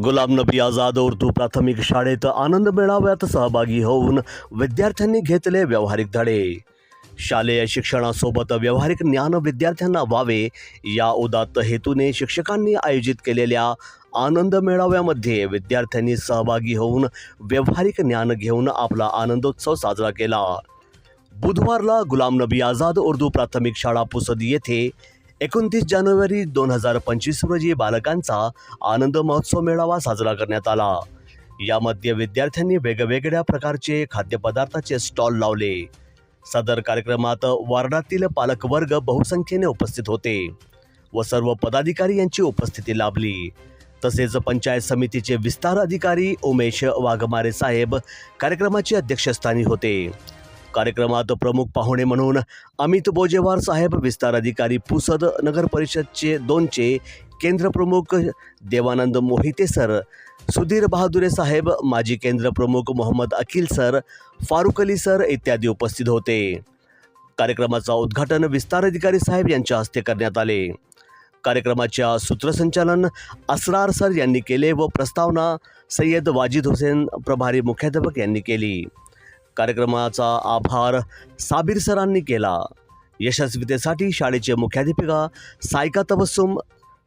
गुलाम नबी आझाद उर्दू प्राथमिक शाळेत आनंद मेळाव्यात सहभागी होऊन विद्यार्थ्यांनी घेतले व्यावहारिक धडे. शालेय शिक्षणासोबत व्यावहारिक ज्ञान विद्यार्थ्यांना व्हावे या उदात्त हेतूने शिक्षकांनी आयोजित केलेल्या आनंद मेळाव्यामध्ये विद्यार्थ्यांनी सहभागी होऊन व्यावहारिक ज्ञान घेऊन आपला आनंदोत्सव साजरा केला. बुधवारला गुलाम नबी आझाद उर्दू प्राथमिक शाळा पुसद येथे एकोणतीस जानेवारी दोन हजार पंचवीस रोजी बालकांचा आनंद महोत्सव मेळावा साजरा करण्यात आला. यामध्ये विद्यार्थ्यांनी वेगवेगळ्या प्रकारचे खाद्यपदार्थाचे स्टॉल लावले. सदर कार्यक्रमात वार्डातील पालकवर्ग बहुसंख्येने उपस्थित होते व सर्व पदाधिकारी यांची उपस्थिती लाभली. तसेच पंचायत समितीचे विस्तार अधिकारी उमेश वाघमारे साहेब कार्यक्रमाचे अध्यक्षस्थानी होते. कार्यक्रमात प्रमुख पाहुणे म्हणून अमित बोजेवार साहेब विस्तार अधिकारी पुसद नगर परिषदचे दोनचे केंद्र प्रमुख देवानंद मोहिते सर सुधीर बहादुरे साहेब माजी केंद्र प्रमुख मोहम्मद अखिल सर फारुक अली सर इत्यादी उपस्थित होते. कार्यक्रमाचा उद्घाटन विस्तार अधिकारी साहेब यांच्या हस्ते करण्यात आले. कार्यक्रमाच्या सूत्रसंचालन असरार सर यांनी केले व प्रस्तावना सय्यद वाजिद हुसेन प्रभारी मुख्याध्यापक यांनी केली. कार्यक्रमाचा आभार साबीर सरांनी केला. यशस्वीतेसाठी शाळेचे मुख्याध्यापिका सायका तबस्सुम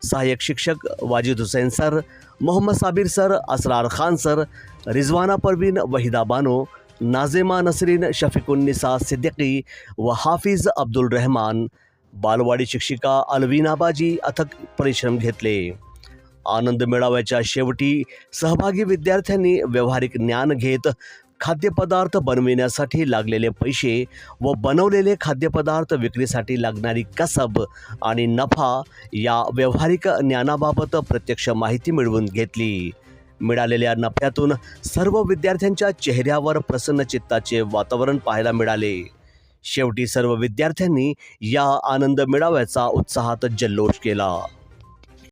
सहाय्यक शिक्षक Wajid Hussain sir Mohammed Sabir sir Asrar Khan sir Rizwana Parveen Waheeda Bano Nazema Nasreen Shafikunnisa Siddiqui व हाफिज अब्दुल रहमान बालवाडी शिक्षिका अलवीना बाजी अथक परिश्रम घेतले. आनंद मेळाव्याच्या शेवटी सहभागी विद्यार्थ्यांनी व्यावहारिक ज्ञान घेत खाद्यपदार्थ बनविण्यासाठी लागलेले पैसे व बनवलेले खाद्यपदार्थ विक्रीसाठी लागणारी कसब आणि नफा या व्यावहारिक ज्ञानाबाबत प्रत्यक्ष माहिती मिळवून घेतली. मिळालेल्या नफ्यातून सर्व विद्यार्थ्यांच्या चेहऱ्यावर प्रसन्न चित्ताचे वातावरण पाहायला मिळाले. शेवटी सर्व विद्यार्थ्यांनी या आनंद मिळाव्याचा उत्साहात जल्लोष केला.